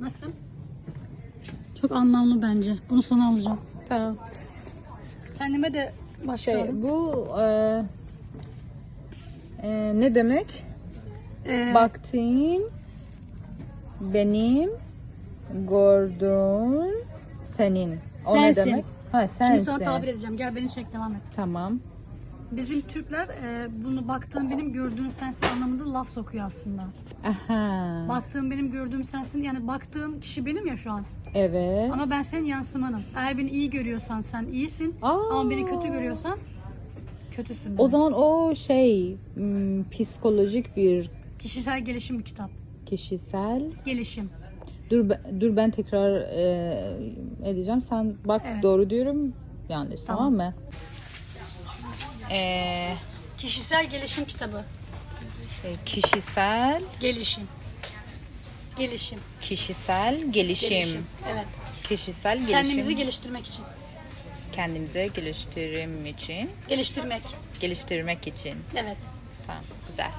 Nasıl? Çok anlamlı bence. Bunu sana alacağım. Tamam. Kendime de Şey alayım. bu e, e, ne demek? Ee, Baktın benim gördüğüm senin. O ne Sensin. demek? Ha sensin. Şimdi sana tabir edeceğim. Gel beni çek devam et. Tamam. Bizim Türkler e, bunu baktığın benim gördüğün sensin anlamında laf sokuyor aslında. Aha. Baktığın benim gördüğüm sensin yani baktığın kişi benim ya şu an. Evet. Ama ben senin yansımanım. Eğer beni iyi görüyorsan sen iyisin. Aa. Ama beni kötü görüyorsan kötüsün. O demek. zaman o şey hmm, psikolojik bir Kişisel gelişim bir kitap. kişisel. Gelişim. Dur dur ben tekrar e, edeceğim. Sen bak Evet. doğru diyorum. Yanlış tamam, Tamam. mı? Ee, Kişisel gelişim kitabı. şey, kişisel Gelişim. Gelişim. kişisel gelişim. Evet. Kişisel gelişim. Kendimizi geliştirmek için. kendimize geliştirim için, Geliştirmek. geliştirmek için. Evet. Tamam, güzel.